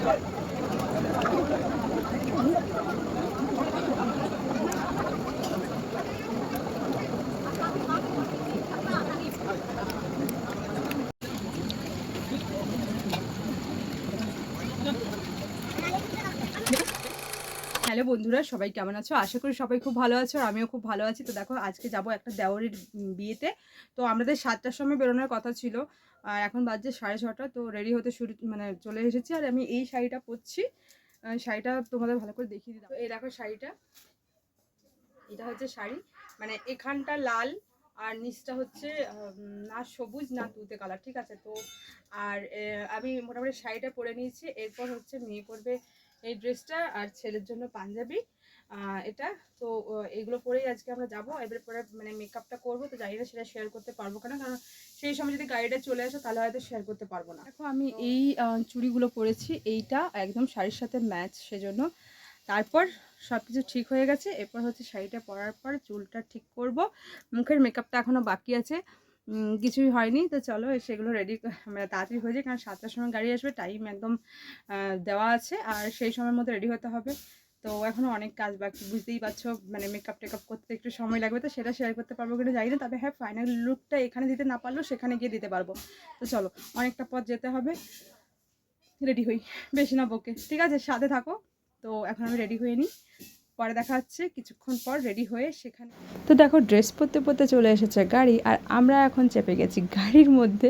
Hello বন্ধুরা, সবাই কেমন আছো? আশা করি সবাই খুব ভালো আছো আর আমিও খুব ভালো আছি। তো দেখো, আজকে যাব একটা দেওয়ারির বিয়েতে। তো আমাদের সাতটার সময় বেরোনোর কথা ছিল। আর এখন বাজছে সাড়ে ছটা, তো রেডি হতে শুরু মানে চলে এসেছি আর আমি এই শাড়িটা পরছি। শাড়িটা তোমাদের ভালো করে দেখিয়ে দিলাম। তো এই দেখো শাড়িটা। এটা হচ্ছে শাড়ি। মানে এখানটা লাল আর নিচটা হচ্ছে না সবুজ না তুতে কালার ঠিক আছে? তো আর আমি মোটামুটি শাড়িটা পরে নিয়েছি। এরপর হচ্ছে মেয়ে পরবে এই ড্রেসটা আর ছেলের জন্য পাঞ্জাবি। এটা। তো এগুলো পরেই আজকে আমরা যাব। এবার পরে মানে মেকআপটা করব তো জানি না সেটা শেয়ার করতে পারব কেন। কারণ সেই সময় যদি গাড়িটা চলে আসে তাহলে হয়তো শেয়ার করতে পারব না। দেখো আমি এই চুড়িগুলো পরেছি। এইটা একদম শাড়ির সাথে ম্যাচ সেজন্য। তারপর সব কিছু ঠিক হয়ে গেছে। এরপর হচ্ছে শাড়িটা পরার পর চুলটা ঠিক করব। মুখের মেকআপটা এখনও বাকি আছে। কিছুই হয়নি। তো চলো সেগুলো রেডি মানে তাড়াতাড়ি হয়ে যায় কারণ সাতটার সময় গাড়ি আসবে টাইম একদম দেওয়া আছে। আর সেই সময়ের মধ্যে রেডি হতে হবে। তো এখনও অনেক কাজ বাকি, বুঝতেই পারছ মানে মেকআপ টেকআপ করতে একটু সময় লাগবে, তো সেটা শেয়ার করতে পারব কিনা জানি না, তবে হ্যাঁ ফাইনাল লুকটা এখানে দিতে না পারলেও সেখানে গিয়ে দিতে পারব। তো চলো, অনেকটা পথ যেতে হবে। রেডি হই, বেশি না বকে। ঠিক আছে, সাথে থাকো। তো এখন আমি রেডি হয়ে নিই। পরে দেখা হচ্ছে কিছুক্ষণ পর রেডি হয়ে সেখানে তো দেখো ড্রেস পরতে পরতে চলে এসেছে গাড়ি, আর আমরা এখন চেপে গেছি গাড়ির মধ্যে।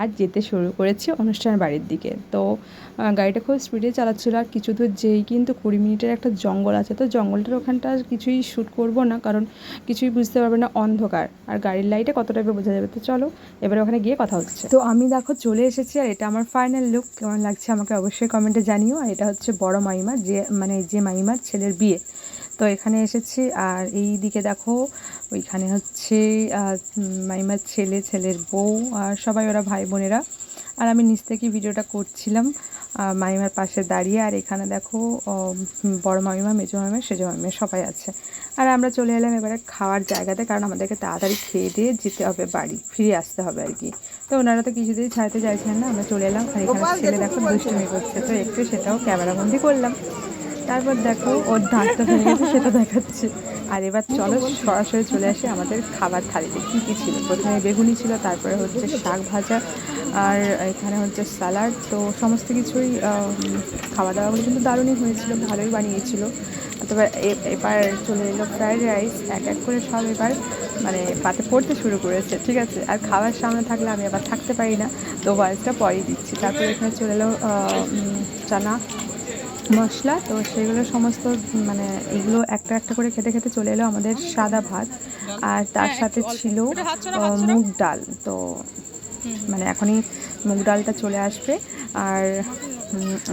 আর যেতে শুরু করেছি অনুষ্ঠান বাড়ির দিকে। তো গাড়িটা খুব স্পিডে চালাচ্ছিল, আর কিছু দূর যেই কিন্তু কুড়ি মিনিটের একটা জঙ্গল আছে। তো জঙ্গলটার ওখানটা কিছুই শ্যুট করব না, কারণ কিছুই বুঝতে পারবে না অন্ধকার। আর গাড়ির লাইটে টাইপের বোঝা যাবে? তো চলো, এবারে ওখানে গিয়ে কথা হচ্ছে। তো আমি দেখো চলে এসেছি, আর এটা আমার ফাইনাল লুক কেমন লাগছে আমাকে অবশ্যই কমেন্টে জানিও। আর এটা হচ্ছে বড় মাইমা, যে মানে যে মাইমার ছেলের বিয়ে। তো এখানে এসেছি। আর এই দিকে দেখো ওইখানে হচ্ছে মাইমার ছেলে ছেলের বউ আর সবাই ওরা ভাই বোনেরা। আর আমি নিচ থেকে ভিডিওটা করছিলাম মামিমার পাশে দাঁড়িয়ে। আর এখানে দেখো বড় মামিমা মেজো মামিমা সেজো মামিমা সবাই আছে। আর আমরা চলে এলাম এবারে খাওয়ার জায়গাতে কারণ আমাদেরকে তাড়াতাড়ি খেয়ে দিয়ে যেতে হবে বাড়ি ফিরে আসতে হবে আর কি। তো ওনারা তো কিছুতেই ছাড়তে চাইছেন না আমরা চলে এলাম। আর এখানে ছেলে দেখো দুষ্টুমি করছে তো একটু সেটাও ক্যামেরাবন্দি করলাম। তারপর দেখো ওর দাঁতটা ভেঙে গেছে, সেটা দেখাচ্ছে। আর এবার চলো সরাসরি চলে আসে আমাদের খাবার থালিতে। কী কী ছিল? প্রথমে বেগুনি ছিল, তারপরে হচ্ছে শাক ভাজা, আর এখানে হচ্ছে স্যালাড। তো সমস্ত কিছুই খাওয়া দাওয়াগুলো কিন্তু দারুণই হয়েছিল, ভালোই বানিয়েছিল। এ- এবার চলে এলো ফ্রাইড রাইস। এক এক করে সব এবার মানে পাতে পড়তে শুরু করেছে, ঠিক আছে? আর খাবার সামনে থাকলে আমি আবার থাকতে পারি না, তো ভয়েসটা পরেই দিচ্ছি। তারপরে এখানে চলে এলো চানা। মশলা তো সেগুলো সমস্ত মানে এগুলো একটা একটা করে খেতে খেতে চলে এলো আমাদের সাদা ভাত। আর তার সাথে ছিল মুগ ডাল। তো মানে এখনই মুগ ডালটা চলে আসবে। আর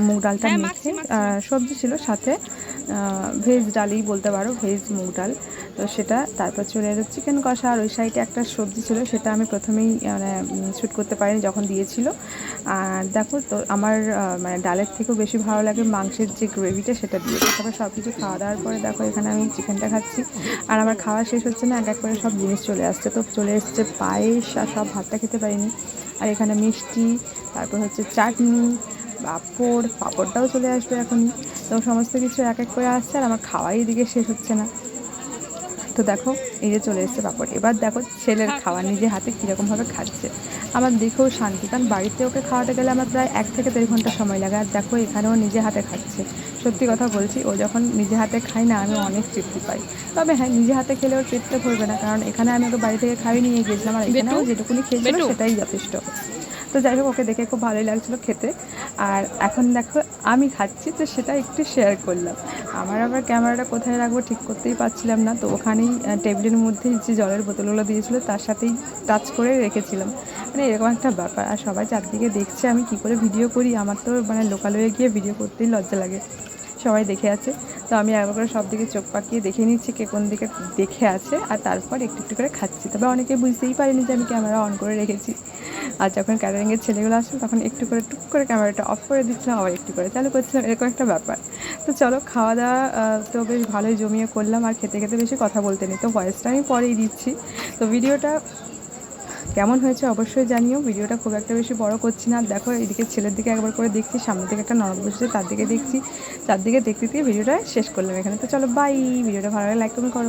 মুগ ডালটা মেখে সবজি ছিল সাথে। ভেজ ডালই বলতে পারো, ভেজ মুগ ডাল। তো সেটা তারপর চলে এলো চিকেন কষা, আর ওই সাইডে একটা সবজি ছিল, সেটা আমি প্রথমেই মানে শ্যুট করতে পারিনি যখন দিয়েছিল। আর দেখো তো, আমার মানে ডালের থেকেও বেশি ভালো লাগে মাংসের যে গ্রেভিটা, সেটা দিয়ে। তারপর সব কিছু খাওয়া দাওয়ার পরে দেখো, এখানে আমি চিকেনটা খাচ্ছি। আর আমার খাওয়া শেষ হচ্ছে না, এক এক করে সব জিনিস চলে আসছে। তো চলে এসছে পায়েস, আর সব ভাতটা খেতে পারিনি। আর এখানে মিষ্টি, তারপর হচ্ছে চাটনি পাঁপড় পাঁপড়টাও চলে আসবে এখনই। তো সমস্ত কিছু এক এক করে আসছে আর আমার খাওয়াই এদিকে শেষ হচ্ছে না। তো দেখো এই যে চলে এসছে পাপড়। এবার দেখো ছেলের খাওয়া নিজে হাতে কীরকমভাবে খাচ্ছে। আমার দেখেও শান্তি কারণ বাড়িতে ওকে খাওয়াতে গেলে আমার প্রায় এক থেকে দেড় ঘণ্টা সময় লাগে। আর দেখো এখানেও নিজে হাতে খাচ্ছে। সত্যি কথা বলছি ও যখন নিজে হাতে খাই না আমি অনেক তৃপ্তি পাই। তবে হ্যাঁ নিজে হাতে খেলে ওর পেটটা ভরবে না কারণ এখানে আমি ওকে বাড়ি থেকে খাইয়ে নিয়ে গিয়েছিলাম। আর এখানেও যেটুকুনি খেয়েছিল সেটাই যথেষ্ট। তো যাই হোক, ওকে দেখে খুব ভালোই লাগছিল খেতে। আর এখন দেখো, আমি খাচ্ছি, তো সেটা একটু শেয়ার করলাম। আমার আবার ক্যামেরাটা কোথায় রাখব ঠিক করতেই পারছিলাম না। তো ওখানেই টেবিলের মধ্যেই যে জলের বোতলগুলো দিয়েছিল, তার সাথেই টাচ করে রেখেছিলাম। মানে এরকম একটা ব্যাপার। আর সবাই চারদিকে দেখছে, আমি কি করে ভিডিও করি? আমার তো মানে লোকাল হয়ে গিয়ে ভিডিও করতেই লজ্জা লাগে। সবাই দেখে আছে। তো আমি একবার করে সব দিকে চোখ পাকিয়ে দেখে নিচ্ছি কে কোন দিকে দেখে আছে। আর তারপর একটু একটু করে খাচ্ছি। তবে অনেকে বুঝতেই পারেনি যে আমি ক্যামেরা অন করে রেখেছি। আর যখন ক্যাটারিংয়ের ছেলেগুলো আসলো তখন একটু করে টুক করে ক্যামেরাটা অফ করে দিচ্ছিলাম, আবার একটু করে। চালু করছিলাম, এরকম একটা ব্যাপার। তো চলো খাওয়া দাওয়া তো বেশ ভালোই জমিয়ে করলাম। আর খেতে খেতে বেশি কথা বলতে নেই। তো ভয়েসটা আমি পরেই দিচ্ছি। তো ভিডিওটা কেমন হয়েছে অবশ্যই জানিও। ভিডিওটা খুব একটা বেশি বড় করছি না। দেখো, এদিকে ছেলের দিকে একবার করে দেখছি সামনে থেকে একটা নরম বসেছে, তার দিকে দেখছি। চারদিকে দেখতে দিয়ে ভিডিওটা শেষ করলাম এখানে। তো চলো বাই ভিডিওটা ভালো লাগে লাইক কমেন্ট করো